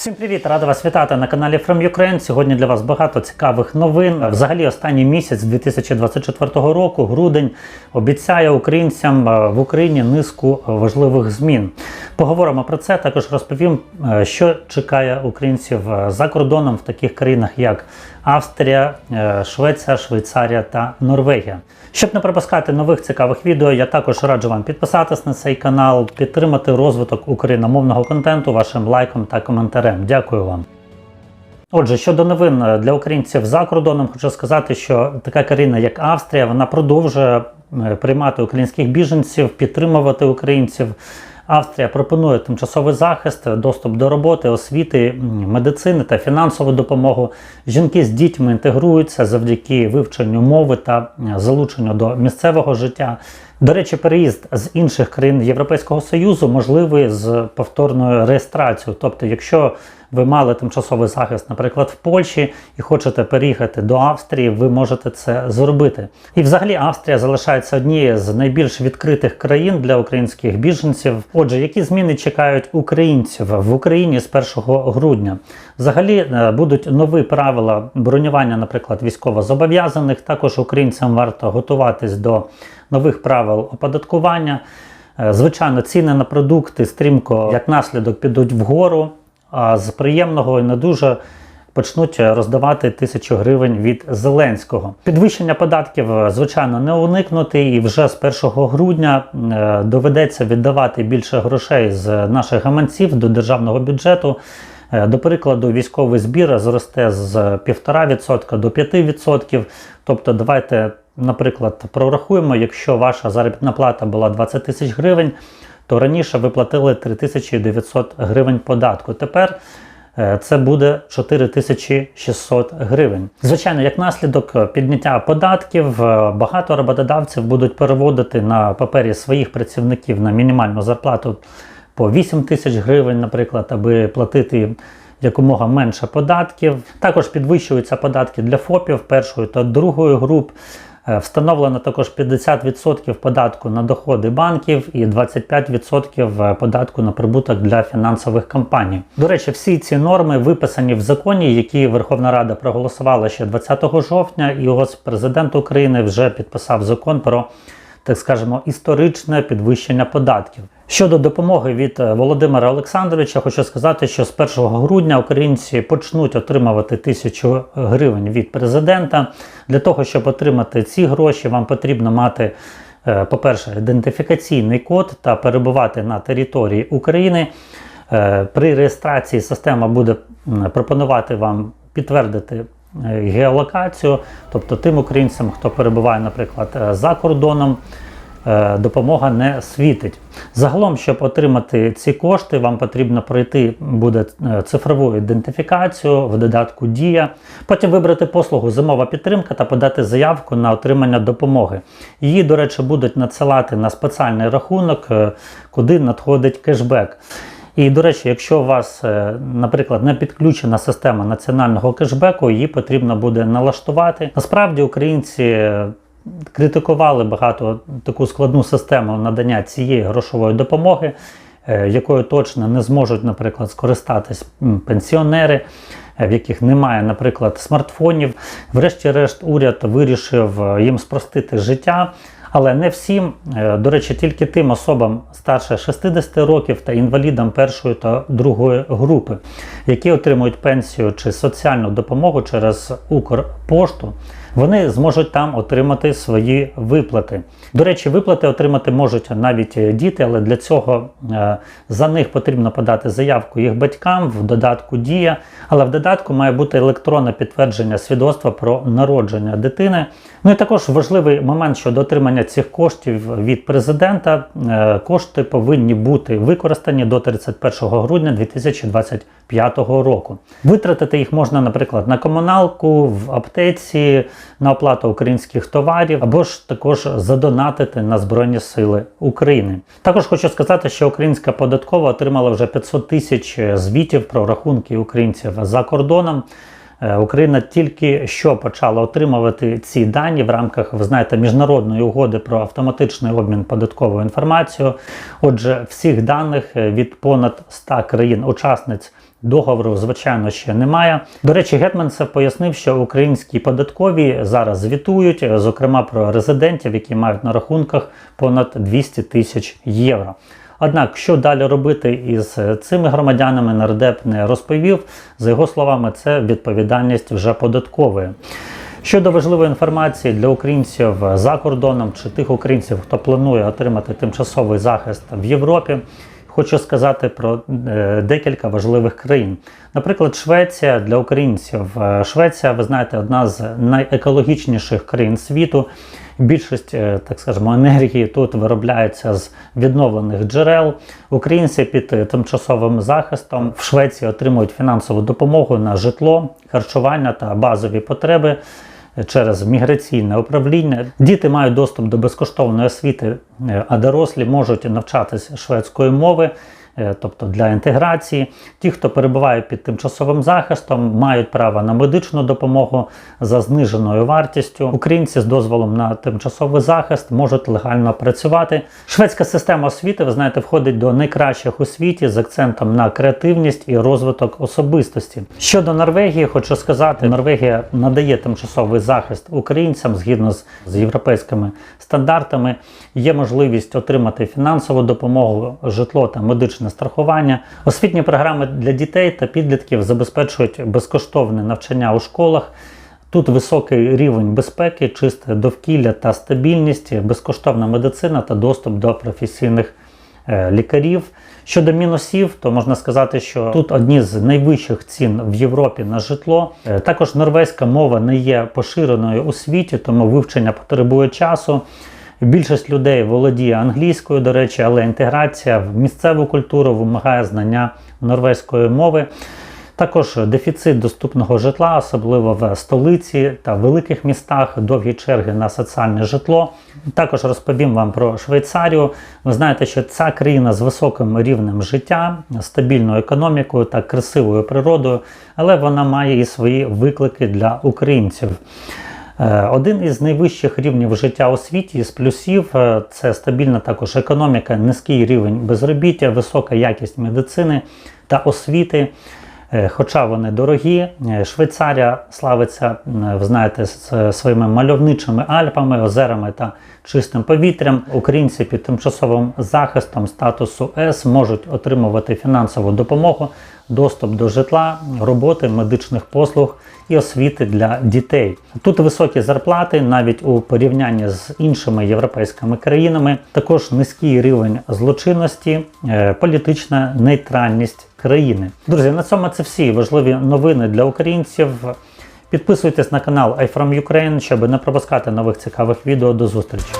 Всім привіт! Рада вас вітати на каналі From Ukraine. Сьогодні для вас багато цікавих новин. Взагалі, останній місяць 2024 року, грудень, обіцяє українцям е, в Україні низку важливих змін. Поговоримо про це. Також розповім, е, що чекає українців е, за кордоном в таких країнах, як Австрія, Швеція, Швейцарія та Норвегія. Щоб не пропускати нових цікавих відео, я також раджу вам підписатись на цей канал, підтримати розвиток україномовного контенту вашим лайком та коментарем. Дякую вам. Отже, щодо новин е, для українців за кордоном, хочу сказати, що така країна, як Австрія, вона продовжує е, приймати українських біженців, підтримувати українців. Австрія пропонує тимчасовий захист, доступ до роботи, освіти, медицини та фінансову допомогу. Жінки з дітьми інтегруються завдяки вивченню мови та е, залученню до місцевого життя. До речі, переїзд з інших країн Європейського Союзу можливий з повторною реєстрацією. Тобто, якщо ви мали тимчасовий захист, наприклад, в Польщі і хочете переїхати до Австрії, ви можете це зробити. І взагалі Австрія залишається однією з найбільш відкритих країн для українських біженців. Отже, які зміни чекають українців в Україні з 1 грудня? Взагалі е, будуть нові правила бронювання, наприклад, військовозобов'язаних. Також українцям варто готуватись до нових правил оподаткування. Е, Звичайно, ціни на продукти стрімко як наслідок підуть вгору, а з приємного і не дуже почнуть роздавати тисячу гривень від Зеленського. Підвищення податків, е, звичайно, не уникнути, і вже з 1 грудня е, доведеться віддавати більше грошей з наших гаманців до державного бюджету. До прикладу, військовий збір зросте з 1,5% до 5%. Тобто, давайте, наприклад, прорахуємо, якщо ваша заробітна плата була 20 тисяч гривень, то раніше ви платили 3900 гривень податку. Тепер е, це буде 4600 гривень. Звичайно, як наслідок підняття податків, е, багато роботодавців будуть переводити на папері своїх працівників на мінімальну зарплату по 8 тисяч гривень, наприклад, аби платити якомога менше податків. Також підвищуються податки для ФОПів першої та другої груп. Е, Встановлено також 50% податку на доходи банків і 25% податку на прибуток для фінансових компаній. До речі, всі ці норми виписані в законі, які Верховна Рада проголосувала ще 20 жовтня, і ось президент України вже підписав закон про так скажемо, історичне підвищення податків. Щодо допомоги від е, Володимира Олександровича, хочу сказати, що з 1 грудня українці почнуть отримувати тисячу гривень від президента. Для того, щоб отримати ці гроші, вам потрібно мати, е, по-перше, ідентифікаційний код та перебувати на території України. Е, При реєстрації система буде пропонувати вам підтвердити е, геолокацію, тобто тим українцям, хто перебуває, наприклад, е, за кордоном, е, допомога не світить. Загалом, щоб отримати ці кошти, вам потрібно пройти буде е, цифрову ідентифікацію в додатку Дія, потім вибрати послугу Зимова підтримка та подати заявку на отримання допомоги. Її, до речі, будуть надсилати на спеціальний рахунок, е, куди надходить кешбек. І, до речі, якщо у вас, е, наприклад, не підключена система національного кешбеку, її потрібно буде налаштувати. Насправді українці е, критикували багато таку складну систему надання цієї грошової допомоги, е, якою точно не зможуть, наприклад, скористатись пенсіонери, е, в яких немає, наприклад, смартфонів. Врешті-решт, уряд вирішив е, їм спростити життя. Але не всім, до речі, тільки тим особам старше 60 років та інвалідам першої та другої групи, які отримують пенсію чи соціальну допомогу через Укрпошту, вони зможуть там отримати свої виплати. До речі, виплати отримати можуть навіть діти, але для цього е, за них потрібно подати заявку їх батькам в додатку Дія. Але в додатку має бути електронне підтвердження свідоцтва про народження дитини. Ну і також важливий момент щодо отримання цих коштів від президента. Е, Кошти повинні бути використані до 31 грудня 2025 року. Витратити їх можна, наприклад, на комуналку, в аптеці, на оплату українських товарів, або ж також задонатити на Збройні Сили України. Також хочу сказати, що українська податкова отримала вже 500 тисяч звітів про рахунки українців за кордоном. Е, Україна тільки що почала отримувати ці дані в рамках, ви знаєте, міжнародної угоди про автоматичний обмін податковою інформацією. Отже, всіх даних е, від понад 100 країн-учасниць Договору, звичайно, ще немає. До речі, Гетманцев пояснив, що українські податкові зараз звітують, зокрема про резидентів, які мають на рахунках понад 200 тисяч євро. Однак, що далі робити із цими громадянами, нардеп не розповів. За його словами, це відповідальність вже податкової. Щодо важливої інформації для українців за кордоном чи тих українців, хто планує отримати тимчасовий захист в Європі, хочу сказати про е, декілька важливих країн. Наприклад, Швеція для українців. Е, Швеція, ви знаєте, одна з найекологічніших країн світу. Більшість, е, так скажемо, енергії тут виробляється з відновлених джерел. Українці під тимчасовим захистом в Швеції отримують фінансову допомогу на житло, харчування та базові потреби через міграційне управління. Діти мають доступ до безкоштовної освіти, е, а дорослі можуть навчатися шведської мови. Е, Тобто для інтеграції, ті, хто перебуває під тимчасовим захистом, мають право на медичну допомогу за зниженою вартістю. Українці з дозволом на тимчасовий захист можуть легально працювати. Шведська система освіти, ви знаєте, входить до найкращих у світі з акцентом на креативність і розвиток особистості. Щодо Норвегії, хочу сказати, Норвегія надає тимчасовий захист українцям згідно з, з європейськими стандартами. Є можливість отримати фінансову допомогу, житло та медичне страхування. Освітні програми для дітей та підлітків забезпечують безкоштовне навчання у школах. Тут високий рівень безпеки, чисте довкілля та стабільність, безкоштовна медицина та доступ до професійних е, лікарів. Щодо мінусів, то можна сказати, що тут одні з найвищих цін в Європі на житло. Е, Також норвезька мова не є поширеною у світі, тому вивчення потребує часу. Більшість людей володіє англійською, до речі, але інтеграція в місцеву культуру вимагає знання норвезької мови. Також дефіцит доступного житла, особливо в столиці та великих містах, довгі черги на соціальне житло. Також розповім вам про Швейцарію. Ви знаєте, що ця країна з високим рівнем життя, стабільною економікою та красивою природою, але вона має і свої виклики для українців. Е, Один із найвищих рівнів життя у світі з плюсів е, це стабільна також економіка, низький рівень безробіття, висока якість медицини та освіти. Е, Хоча вони дорогі, Швейцарія славиться, ви знаєте, своїми мальовничими Альпами, озерами та чистим повітрям. Українці під тимчасовим захистом статусу С можуть отримувати фінансову допомогу, доступ до житла, роботи, медичних послуг і освіти для дітей. Тут високі зарплати навіть у порівнянні з іншими європейськими країнами. Також низький рівень злочинності, е, політична нейтральність країни. Друзі, на цьому це всі важливі новини для українців. Підписуйтесь на канал iFrom щоб не пропускати нових цікавих відео. До зустрічі!